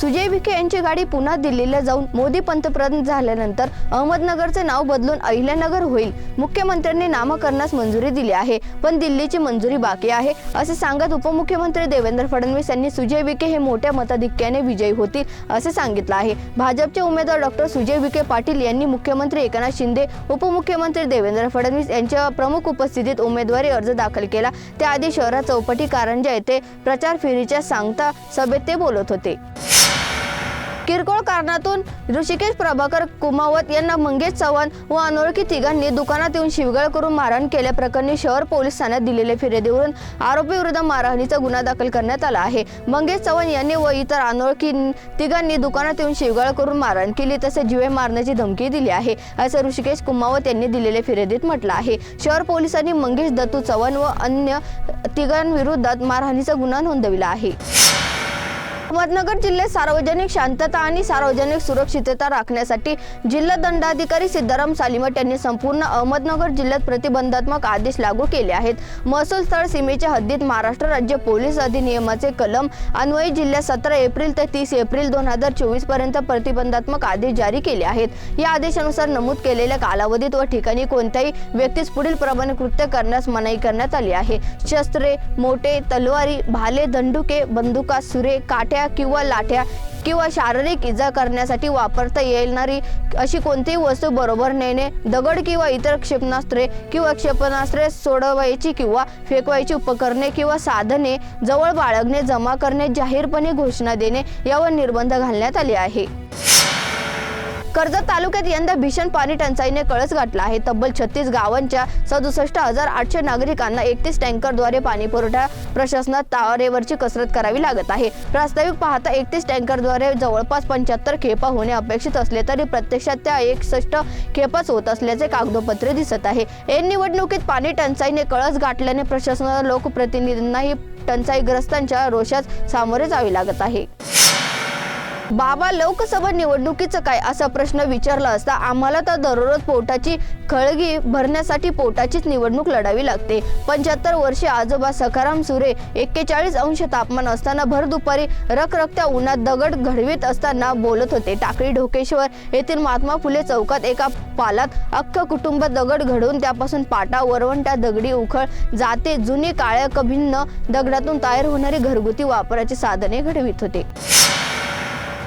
सुजय विखे यांची गाडी पुन्हा दिल्लीला जाऊन मोदी पंतप्रधान झाल्यानंतर अहमदनगरचे नाव बदलून अहिल्यानगर होईल. मुख्यमंत्र्यांनी नामकरणास मंजुरी दिली आहे पण दिल्लीची मंजुरी बाकी आहे असे सांगत उपमुख्यमंत्री देवेंद्र फडणवीस यांनी सुजय विखे हे मोठ्या मताधिक्याने विजयी होतील असे सांगितलं आहे. भाजपचे उमेदवार डॉक्टर सुजय विखे पाटील यांनी मुख्यमंत्री एकनाथ शिंदे उपमुख्यमंत्री देवेंद्र फडणवीस यांच्या प्रमुख उपस्थितीत उमेदवारी अर्ज दाखल केला. त्याआधी शहरात चौपटी कारंजा येथे प्रचार फेरीच्या सांगता सभेत ते बोलत होते. किरकोळ कारणातून ऋषिकेश प्रभाकर कुमावत यांना मंगेश चव्हाण व अनोळखी तिघांनी दुकानात येऊन शिवगळ करून मारहाण केल्याप्रकरणी शहर पोलीस ठाण्यात दिलेल्या फिर्यादीवरून आरोपीविरुद्ध मारहाणीचा गुन्हा दाखल करण्यात आला आहे. मंगेश चव्हाण यांनी व इतर अनोळखी तिघांनी दुकानात येऊन शिवगाळ करून मारहाण केली तसेच जीवे मारण्याची धमकी दिली आहे असं ऋषिकेश कुमावत यांनी दिलेल्या फिर्यादीत म्हटलं आहे. शहर पोलिसांनी मंगेश दत्तू चव्हाण व अन्य तिघांविरोधात मारहाणीचा गुन्हा नोंदविला आहे. अहमदनगर जिल्ह्यात सार्वजनिक शांतता आणि सार्वजनिक सुरक्षितता राखण्यासाठी जिल्हा दंडाधिकारी सिद्धाराम सालिमट यांनी संपूर्ण अहमदनगर जिल्ह्यात प्रतिबंधात्मक आदेश लागू केले आहेत. महसूल स्थळ सीमेच्या हद्दीत महाराष्ट्र राज्य पोलीस अधिनियमाचे कलम अन्वयी जिल्ह्यात सतरा एप्रिल ते तीस एप्रिल दोन हजार चोवीसपर्यंत प्रतिबंधात्मक आदेश जारी केले आहेत. या आदेशानुसार नमूद केलेल्या कालावधीत व ठिकाणी कोणत्याही व्यक्तीस पुढील प्रमाणे कृत्य करण्यास मनाई करण्यात आली आहे. शस्त्रे मोठे तलवारी भाले दंडुके बंदुका सुरे काठ्या किंवा लाठ्या किंवा शारीरिक इजा करण्यासाठी वापरता येणारी अशी कोणतीही वस्तू बरोबर नेणे दगड किंवा इतर क्षेपणास्त्रे किंवा क्षेपणास्त्रे सोडवायची किंवा फेकवायची उपकरणे किंवा साधने जवळ बाळगणे जमा करणे जाहीरपणे घोषणा देणे यावर निर्बंध घालण्यात आले आहे. कर्जत तालुक्यात यंदा भीषण पाणी टंचाईने कळस गाठला आहे. तब्बल छत्तीस गावांच्या सदुसष्ट हजार आठशे नागरिकांना एकतीस टँकरद्वारे पाणी पुरवठा प्रशासनात तारेवरची कसरत करावी लागत आहे. प्रास्ताविक पाहता एकतीस टँकरद्वारे जवळपास पंच्याहत्तर खेपा होणे अपेक्षित असले तरी प्रत्यक्षात त्या एकसष्ट खेपाच होत असल्याचे कागदोपत्रे दिसत आहे. या निवडणुकीत पाणी टंचाईने कळस गाठल्याने प्रशासनाला लोकप्रतिनिधींनाही टंचाईग्रस्तांच्या रोषात सामोरे जावे लागत आहे. बाबा लोकसभा निवडणुकीचं काय असा प्रश्न विचारला असता आम्हाला तर दररोज पोटाची खळगी भरण्यासाठी पोटाचीच निवडणूक लढावी लागते. पंच्याहत्तर वर्षे आजोबा सखाराम सुरे एक्केचाळीस अंश तापमान असताना भर दुपारी रखरखत्या उन्हात दगड घडवीत असताना बोलत होते. टाकळी ढोकेश्वर येथील महात्मा फुले चौकात एका पालात अख्खं कुटुंब दगड घडवून त्यापासून पाटा वरवंटा दगडी उखळ जाते जुनी काळ्या कभिन्न दगडातून तयार होणारी घरगुती वापराची साधने घडवित होते.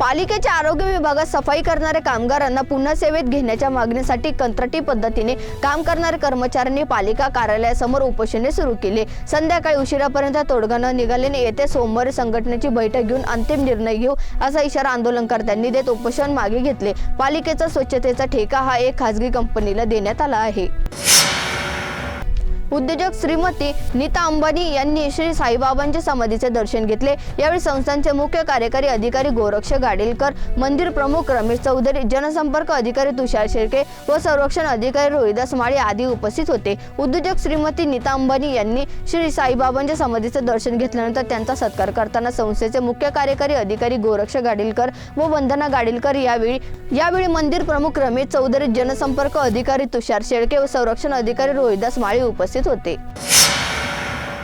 पालिकेच्या आरोग्य विभागात सफाई करणाऱ्या कामगारांना पुन्हा सेवेत घेण्याच्या मागणीसाठी कंत्राटी पद्धतीने काम करणाऱ्या कर्मचाऱ्यांनी पालिका कार्यालयासमोर उपोषणे सुरू केले. संध्याकाळी उशिरापर्यंत तोडगा न निघाल्याने येत्या सोमवारी संघटनेची बैठक घेऊन अंतिम निर्णय घेऊ असा इशारा आंदोलनकर्त्यांनी देत उपोषण मागे घेतले. पालिकेचा स्वच्छतेचा ठेका हा एक खासगी कंपनीला देण्यात आला आहे. उद्योजक श्रीमती नीता अंबानी यांनी श्री साईबाबांच्या समाधीचे दर्शन घेतले. यावेळी संस्थांचे मुख्य कार्यकारी अधिकारी गोरक्ष गाडेलकर मंदिर प्रमुख रमेश चौधरी जनसंपर्क अधिकारी तुषार शेळके व संरक्षण अधिकारी रोहिदास माळी आदी उपस्थित होते. उद्योजक श्रीमती नीता अंबानी यांनी श्री साईबाबांच्या समाधीचे दर्शन घेतल्यानंतर त्यांचा सत्कार करताना संस्थेचे मुख्य कार्यकारी अधिकारी गोरक्ष गाडेलकर व वंदना गाडेलकर यावेळी यावेळी मंदिर प्रमुख रमेश चौधरी जनसंपर्क अधिकारी तुषार शेळके व संरक्षण अधिकारी रोहिदास माळी उपस्थित होते.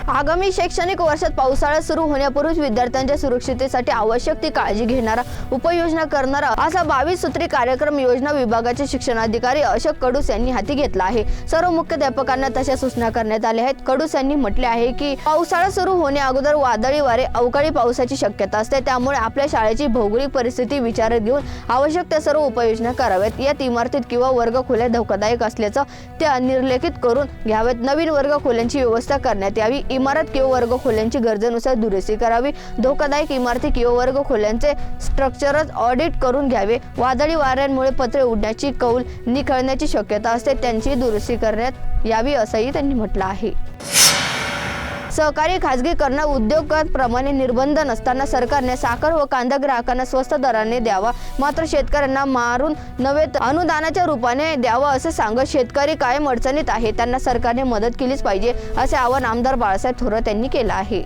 आगामी शैक्षणिक वर्षात पावसाळा सुरू होण्यापूर्वीच विद्यार्थ्यांच्या सुरक्षितेसाठी आवश्यक ती काळजी घेणारा उपाययोजना करणारा असा बावीस सूत्री कार्यक्रम योजना विभागाचे शिक्षणाधिकारी अशोक कडूस यांनी हाती घेतला आहे. सर्व मुख्याध्यापकांना तशा सूचना करण्यात आल्या आहेत. कडूस यांनी म्हटले आहे की पावसाळा सुरू होण्या अगोदर वादळी वारे अवकाळी पावसाची शक्यता असते. त्यामुळे आपल्या शाळेची भौगोलिक परिस्थिती विचारात घेऊन आवश्यक त्या सर्व उपाययोजना कराव्यात. यात इमारतीत किंवा वर्ग खोल्या धोकादायक असल्याचं त्या निर्लेखित करून घ्याव्यात. नवीन वर्ग खोल्यांची व्यवस्था करण्यात यावी. इमारत किंवा वर्ग खोल्यांची गरजेनुसार दुरुस्ती करावी. धोकादायक इमारती किंवा वर्ग खोल्यांचे स्ट्रक्चरच ऑडिट करून घ्यावे. वादळी वाऱ्यांमुळे पत्रे उडण्याची कौल निखळण्याची शक्यता असते. त्यांची दुरुस्ती करण्यात यावी असंही त्यांनी म्हटलं आहे. सहकारी खाजगीकरण उद्योगाप्रमाणे निर्बंध नसताना सरकारने साखर व कांदा ग्राहकांना स्वस्त दराने द्यावा. मात्र शेतकऱ्यांना मारून नव्हे तर अनुदानाच्या रूपाने द्यावा असं सांगत शेतकरी कायम अडचणीत आहे. त्यांना सरकारने मदत केलीच पाहिजे असे आवाहन आमदार बाळासाहेब थोरात यांनी केलं आहे.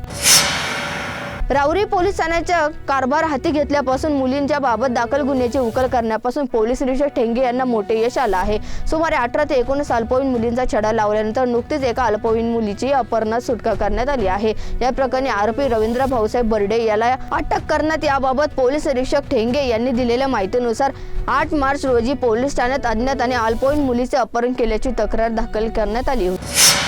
राऊरी पोलीस ठाण्याच्या कारभार हाती घेतल्यापासून मुलींच्या बाबत दाखल गुन्ह्याची उकल करण्यापासून पोलीस निरीक्षक ठेंगे यांना मोठे यश आलं आहे. सुमारे अठरा ते एकोणीस अल्पवयीन मुलींचा छडा लावल्यानंतर नुकतीच एका अल्पवयीन मुलीची अपहरणात सुटका करण्यात आली आहे. या प्रकरणी आरोपी रवींद्र भाऊसाहेब बर्डे याला अटक करण्यात याबाबत पोलीस निरीक्षक ठेंगे यांनी दिलेल्या माहितीनुसार आठ मार्च रोजी पोलीस ठाण्यात अज्ञात आणि अल्पवयीन मुलीचे अपहरण केल्याची तक्रार दाखल करण्यात आली होती.